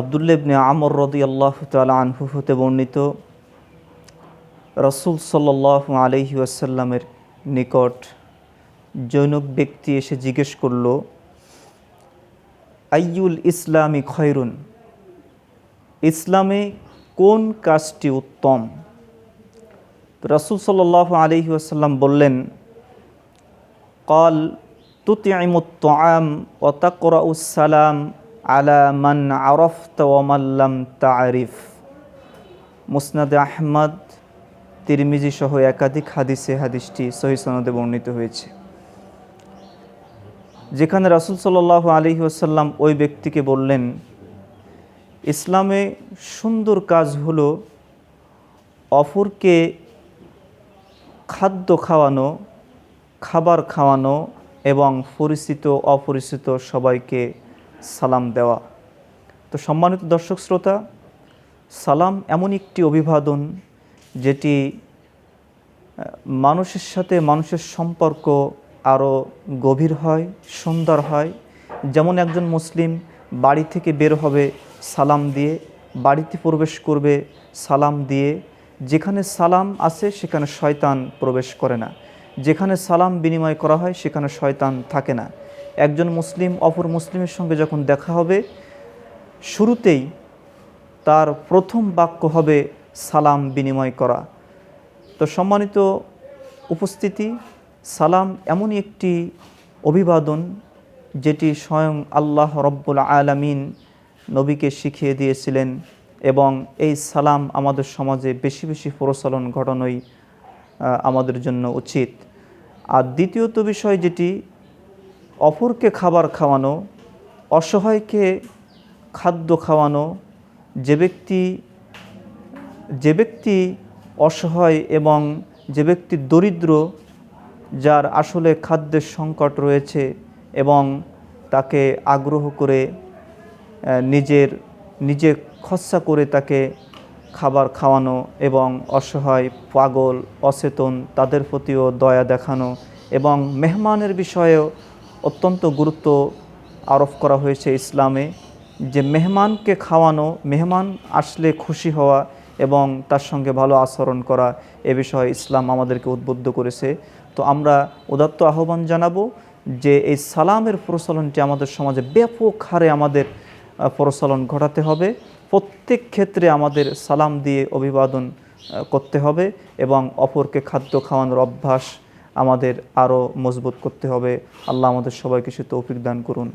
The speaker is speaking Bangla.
আবদুল্লেবনে আমর রদি আল্লাহ তালা আনহু হতে বর্ণিত রসুল সাল্লাহ আলহি আসাল্লামের নিকট জৈনক ব্যক্তি এসে জিজ্ঞেস করল, আইয়ুল ইসলামী খয়রুন ইসলামে কোন কাজটি উত্তম? রসুল সাল্লাহ আলহি আসাল্লাম বললেন, কল তুতিমুত্তাম ও তাকরাউসালাম আলা মান আরফত ওমাল্লাম তারিফ মুসনাদ আহমদ, তিরমিজি সহ একাধিক হাদিসে হাদিসটি সহি সনদে বর্ণিত হয়েছে। যেখানে রাসুল সাল্লাহ আলহি আসাল্লাম ওই ব্যক্তিকে বললেন, ইসলামে সুন্দর কাজ হলো অপরকে খাদ্য খাওয়ানো, খাবার খাওয়ানো এবং পরিচিত অপরিচিত সবাইকে সালাম দেওয়া। তো সম্মানিত দর্শক শ্রোতা, সালাম এমন একটি অভিবাদন যেটি মানুষের সাথে মানুষের সম্পর্ক আরও গভীর হয়, সুন্দর হয়। যেমন একজন মুসলিম বাড়ি থেকে বের হবে, সালাম দিয়ে বাড়িতে প্রবেশ করবে, সালাম দিয়ে। যেখানে সালাম আছে, সেখানে শয়তান প্রবেশ করে না। যেখানে সালাম বিনিময় করা হয়, সেখানে শয়তান থাকে না। একজন মুসলিম অপর মুসলিমের সঙ্গে যখন দেখা হবে, শুরুতেই তার প্রথম বাক্য হবে সালাম বিনিময় করা। তো সম্মানিত উপস্থিতি, সালাম এমনই একটি অভিবাদন যেটি স্বয়ং আল্লাহ রব্বুল আলামিন নবীকে শিখিয়ে দিয়েছিলেন এবং এই সালাম আমাদের সমাজে বেশি বেশি প্রচলন ঘটানোই আমাদের জন্য উচিত। আর দ্বিতীয়ত বিষয় যেটি অপরকে খাবার খাওয়ানো, অসহায়কে খাদ্য খাওয়ানো, যে ব্যক্তি যে ব্যক্তি অসহায় এবং যে ব্যক্তি দরিদ্র, যার আসলে খাদ্যের সংকট রয়েছে এবং তাকে আগ্রহ করে নিজের, নিজে খরচা করে তাকে খাবার খাওয়ানো এবং অসহায়, পাগল, অচেতন, তাদের প্রতিও দয়া দেখানো এবং মেহমানের বিষয়েও অত্যন্ত গুরুত্ব আরোপ করা হয়েছে ইসলামে যে মেহমানকে খাওয়ানো, মেহমান আসলে খুশি হওয়া এবং তার সঙ্গে ভালো আচরণ করা এ বিষয়ে ইসলাম আমাদেরকে উদ্বুদ্ধ করেছে। তো আমরা উদাত্ত আহ্বান জানাব যে এই সালামের প্রচলনটি আমাদের সমাজে ব্যাপক হারে আমাদের প্রচলন ঘটাতে হবে। প্রত্যেক ক্ষেত্রে আমাদের সালাম দিয়ে অভিবাদন করতে হবে এবং অপরকে খাদ্য খাওয়ানোর অভ্যাস আমাদের আরও মজবুত করতে হবে। আল্লাহ আমাদের সবাইকে সে তৌফিক দান করুন।